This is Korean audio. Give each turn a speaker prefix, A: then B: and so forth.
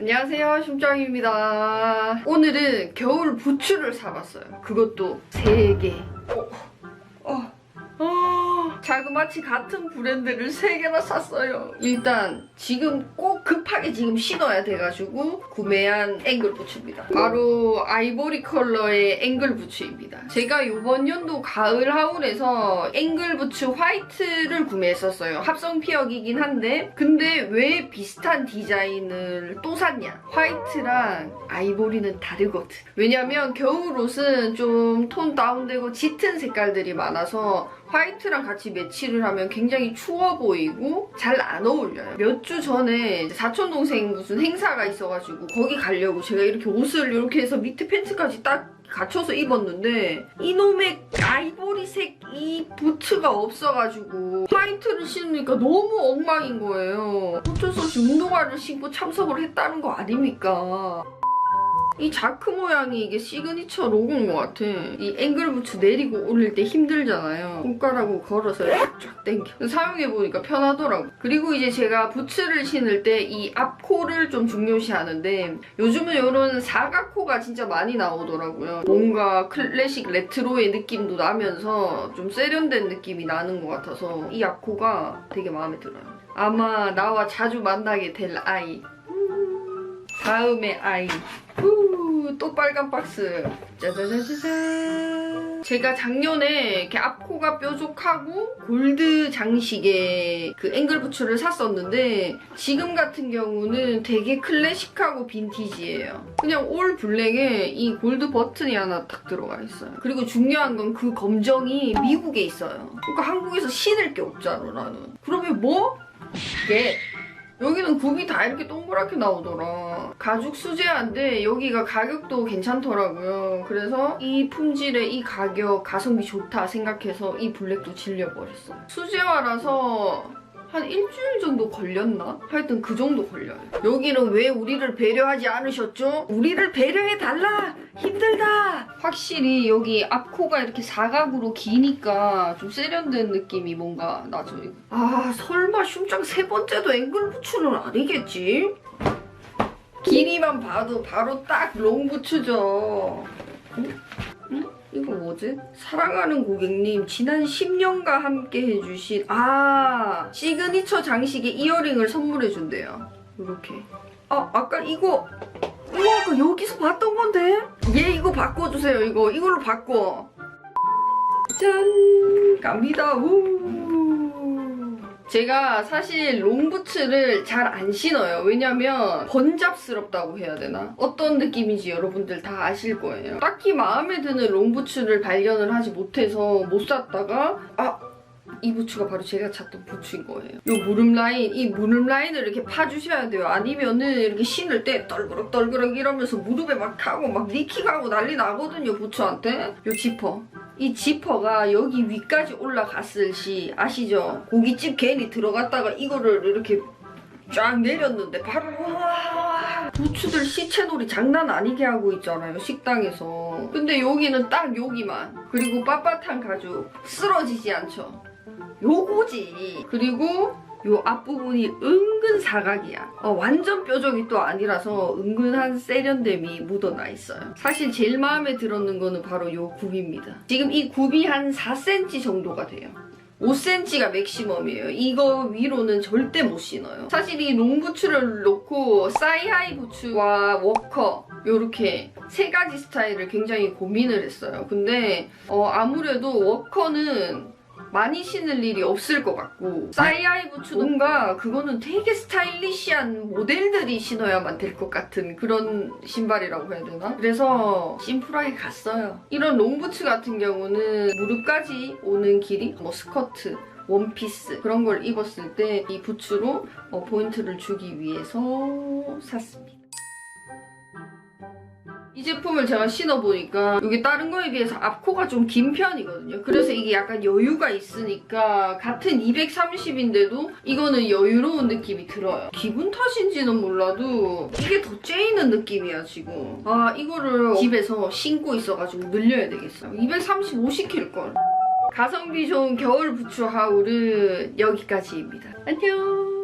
A: 안녕하세요 심정입니다. 오늘은 겨울 부츠를 사봤어요. 그것도 3개. 어, 어, 어, 자그마치 같은 브랜드를 3개나 샀어요. 일단 지금 꼭 급하게 지금 신어야 돼가지고 구매한 앵글 부츠입니다. 바로 아이보리 컬러의 앵글 부츠입니다. 제가 이번 연도 가을 하울에서 앵글 부츠 화이트를 구매했었어요. 합성 피혁이긴 한데. 근데 왜 비슷한 디자인을 또 샀냐? 화이트랑 아이보리는 다르거든. 왜냐면 겨울 옷은 좀 톤 다운되고 짙은 색깔들이 많아서 화이트랑 같이 매치를 하면 굉장히 추워 보이고 잘 안 어울려요. 몇 주 전에 사촌 동생 무슨 행사가 있어가지고 거기 가려고 제가 이렇게 옷을 이렇게 해서 밑에 팬츠까지 딱 갖춰서 입었는데 이놈의 아이보리색 이 부츠가 없어가지고 화이트를 신으니까 너무 엉망인 거예요. 어쩔 수 없이 운동화를 신고 참석을 했다는 거 아닙니까? 이 자크 모양이 이게 시그니처 로고인 것 같아. 이 앵글 부츠 내리고 올릴 때 힘들잖아요. 손가락으로 걸어서 쫙 당겨. 사용해보니까 편하더라고. 그리고 이제 제가 부츠를 신을 때 이 앞코를 좀 중요시하는데 요즘은 이런 사각코가 진짜 많이 나오더라고요. 뭔가 클래식 레트로의 느낌도 나면서 좀 세련된 느낌이 나는 것 같아서 이 앞코가 되게 마음에 들어요. 아마 나와 자주 만나게 될 아이. 다음의 아이. 후, 또 빨간 박스. 짜자자자잔. 제가 작년에 이렇게 앞코가 뾰족하고 골드 장식의 그 앵글 부츠를 샀었는데 지금 같은 경우는 되게 클래식하고 빈티지예요. 그냥 올 블랙에 이 골드 버튼이 하나 딱 들어가 있어요. 그리고 중요한 건 그 검정이 미국에 있어요. 그러니까 한국에서 신을 게 없잖아 나는. 그러면 뭐? 예. 여기는 굽이 다 이렇게 동그랗게 나오더라. 가죽 수제화인데 여기가 가격도 괜찮더라고요. 그래서 이 품질에 이 가격 가성비 좋다 생각해서 이 블랙도 질려버렸어요. 수제화라서 한 일주일 정도 걸렸나? 하여튼 그 정도 걸려요. 여기는 왜 우리를 배려하지 않으셨죠? 우리를 배려해달라! 힘들다! 확실히 여기 앞코가 이렇게 사각으로 기니까 좀 세련된 느낌이 뭔가 나죠. 아 설마 춤장 세 번째도 앵글 부츠는 아니겠지? 길이만 봐도 바로 딱 롱부츠죠. 응? 응? 이거 뭐지? 사랑하는 고객님 지난 10년간 함께 해주신 아 시그니처 장식의 이어링을 선물해준대요. 이렇게. 아 아까 이거 이거 아까 여기서 봤던 건데? 얘 이거 바꿔주세요. 이거 이걸로 바꿔. 짠 갑니다. 우. 제가 사실 롱부츠를 잘 안 신어요. 왜냐면 번잡스럽다고 해야 되나? 어떤 느낌인지 여러분들 다 아실 거예요. 딱히 마음에 드는 롱부츠를 발견을 하지 못해서 못 샀다가 아! 이 부츠가 바로 제가 찾던 부츠인 거예요. 이 무릎 라인, 이 무릎 라인을 이렇게 파주셔야 돼요. 아니면은 이렇게 신을 때 떨그럭 떨그럭 이러면서 무릎에 막 타고 막 니키 가고 난리 나거든요, 부츠한테. 요 지퍼. 이 지퍼가 여기 위까지 올라갔을 시 아시죠? 고깃집 괜히 들어갔다가 이거를 이렇게 쫙 내렸는데 바로 와! 부츠들 시체놀이 장난 아니게 하고 있잖아요 식당에서. 근데 여기는 딱 여기만. 그리고 빳빳한 가죽 쓰러지지 않죠. 요거지. 그리고 요 앞부분이 은근 사각이야. 어, 완전 뾰족이 또 아니라서 은근한 세련됨이 묻어나 있어요. 사실 제일 마음에 들었는 거는 바로 요 굽입니다. 지금 이 굽이 한 4cm 정도가 돼요. 5cm가 맥시멈이에요. 이거 위로는 절대 못 신어요. 사실 이 롱부츠를 놓고 사이하이 부츠와 워커 요렇게 세 가지 스타일을 굉장히 고민을 했어요. 근데 어, 아무래도 워커는 많이 신을 일이 없을 것 같고 사이아이 부츠도 뭔가 그거는 되게 스타일리시한 모델들이 신어야만 될 것 같은 그런 신발이라고 해야 되나? 그래서 심플하게 갔어요. 이런 롱부츠 같은 경우는 무릎까지 오는 길이 뭐 스커트 원피스 그런 걸 입었을 때 이 부츠로 어, 포인트를 주기 위해서 샀습니다. 이 제품을 제가 신어보니까 이게 다른 거에 비해서 앞코가 좀 긴 편이거든요. 그래서 이게 약간 여유가 있으니까 같은 230인데도 이거는 여유로운 느낌이 들어요. 기분 탓인지는 몰라도 이게 더 째이는 느낌이야 지금. 아 이거를 집에서 신고 있어가지고 늘려야 되겠어요. 235 시킬걸. 가성비 좋은 겨울 부츠 하울은 여기까지입니다. 안녕.